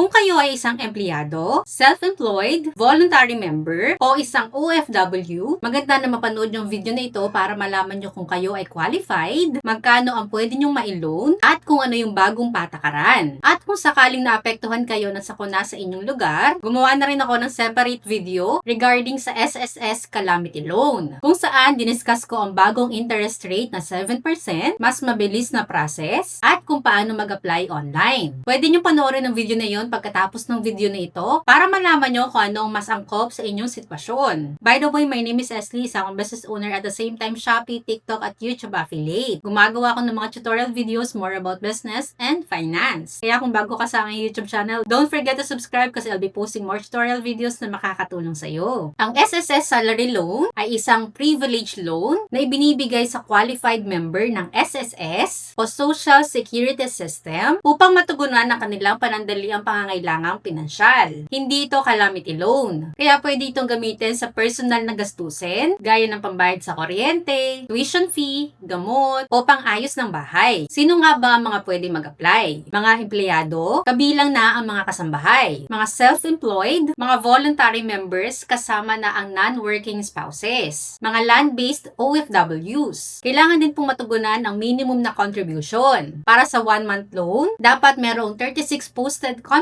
Kung kayo ay isang empleyado, self-employed, voluntary member, o isang OFW, maganda na mapanood yung video na ito para malaman nyo kung kayo ay qualified, magkano ang pwede nyong ma-loan, at kung ano yung bagong patakaran. At kung sakaling naapektuhan kayo ng sakuna sa inyong lugar, gumawa na rin ako ng separate video regarding sa SSS Calamity Loan, kung saan diniscuss ko ang bagong interest rate na 7%, mas mabilis na process, at kung paano mag-apply online. Pwede nyo panoorin ang video na yon pagkatapos ng video na ito para malaman nyo kung ano ang mas angkop sa inyong sitwasyon. By the way, my name is Esli, isang akong business owner at the same time Shopee, TikTok at YouTube affiliate. Gumagawa ako ng mga tutorial videos more about business and finance. Kaya kung bago ka sa aking YouTube channel, don't forget to subscribe kasi I'll be posting more tutorial videos na makakatulong sa iyo. Ang SSS Salary Loan ay isang privilege loan na ibinibigay sa qualified member ng SSS o Social Security System upang matugunan ang kanilang panandaliang pangangailangang pinansyal. Hindi ito calamity loan. Kaya pwede itong gamitin sa personal na gastusin, gaya ng pambayad sa kuryente, tuition fee, gamot, o pang-ayos ng bahay. Sino nga ba ang mga pwede mag-apply? Mga empleyado, kabilang na ang mga kasambahay, mga self-employed, mga voluntary members kasama na ang non-working spouses, mga land-based OFWs. Kailangan din pong matugunan ang minimum na contribution. Para sa one-month loan, dapat merong 36 posted contributions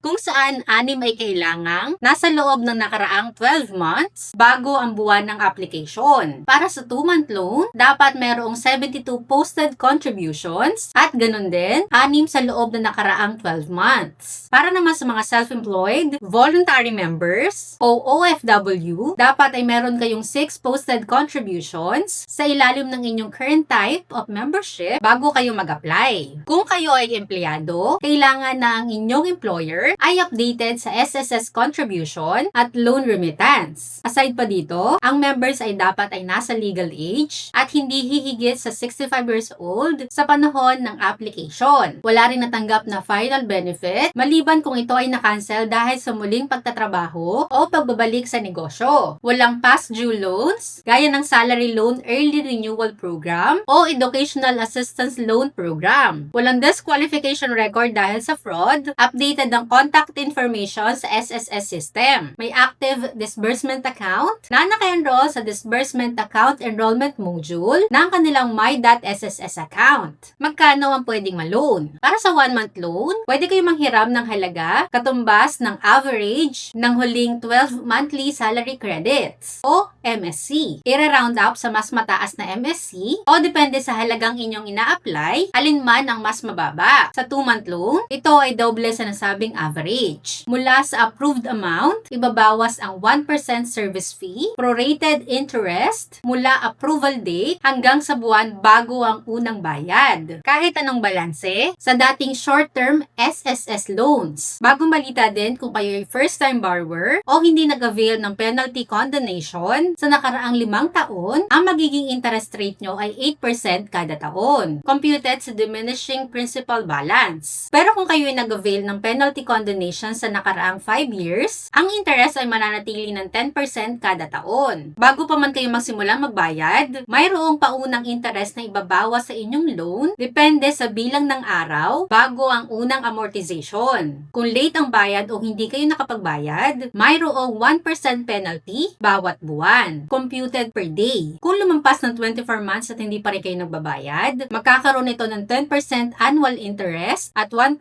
kung saan anim ay kailangang nasa loob ng nakaraang 12 months bago ang buwan ng application. Para sa 2-month loan, dapat merong 72 posted contributions at ganun din, anim sa loob ng nakaraang 12 months. Para naman sa mga self-employed, voluntary members o OFW, dapat ay meron kayong 6 posted contributions sa ilalim ng inyong current type of membership bago kayo mag-apply. Kung kayo ay empleyado, kailangan na ang inyong employer ay updated sa SSS contribution at loan remittance. Aside pa dito, ang members ay dapat ay nasa legal age at hindi hihigit sa 65 years old sa panahon ng application. Wala rin natanggap na final benefit maliban kung ito ay na-cancel dahil sa muling pagtatrabaho o pagbabalik sa negosyo. Walang past due loans gaya ng salary loan early renewal program o educational assistance loan program. Walang disqualification record dahil sa fraud, updated ang contact information sa SSS system. May active disbursement account na naka-enroll sa disbursement account enrollment module ng kanilang my.sss account. Magkano ang pwedeng ma-loan? Para sa one-month loan, pwede kayo manghiram ng halaga katumbas ng average ng huling 12 monthly salary credits o MSC. I-round up sa mas mataas na MSC o depende sa halagang inyong ina-apply, alin man ang mas mababa. Sa 2-month loan, ito ay doble sa nasabing average. Mula sa approved amount, ibabawas ang 1% service fee, prorated interest, mula approval date hanggang sa buwan bago ang unang bayad. Kahit anong balanse, sa dating short-term SSS loans. Bagong balita din kung kayo ay first-time borrower o hindi nag-avail ng penalty condonation sa nakaraang limang taon, ang magiging interest rate nyo ay 8% kada taon, computed sa diminishing principal balance. Pero kung kayo ay nag-avail ng penalty condonation sa nakaraang 5 years, ang interest ay mananatili ng 10% kada taon. Bago pa man kayo magsimulang magbayad, mayroong paunang interest na ibabawas sa inyong loan depende sa bilang ng araw bago ang unang amortization. Kung late ang bayad o hindi kayo nakapagbayad, mayroong 1% penalty bawat buwan, computed per day. Kung lumampas ng 24 months at hindi pa rin kayo nagbabayad, magkakaroon ito ng 10% annual interest at 1%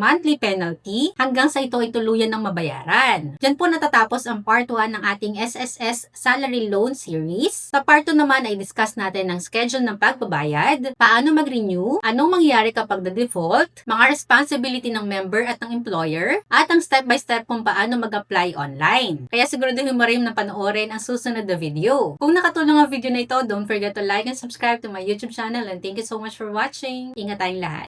monthly penalty hanggang sa ito ay tuluyan ng mabayaran. Diyan po natatapos ang part 1 ng ating SSS Salary Loan Series. Sa part 2 naman ay discuss natin ang schedule ng pagbabayad, paano mag-renew, anong mangyayari kapag na-default, mga responsibility ng member at ng employer, at ang step-by-step kung paano mag-apply online. Kaya siguraduhin mo rin na panoorin ang susunod na video. Kung nakatulong ang video na ito, don't forget to like and subscribe to my YouTube channel and thank you so much for watching. Ingat tayong lahat.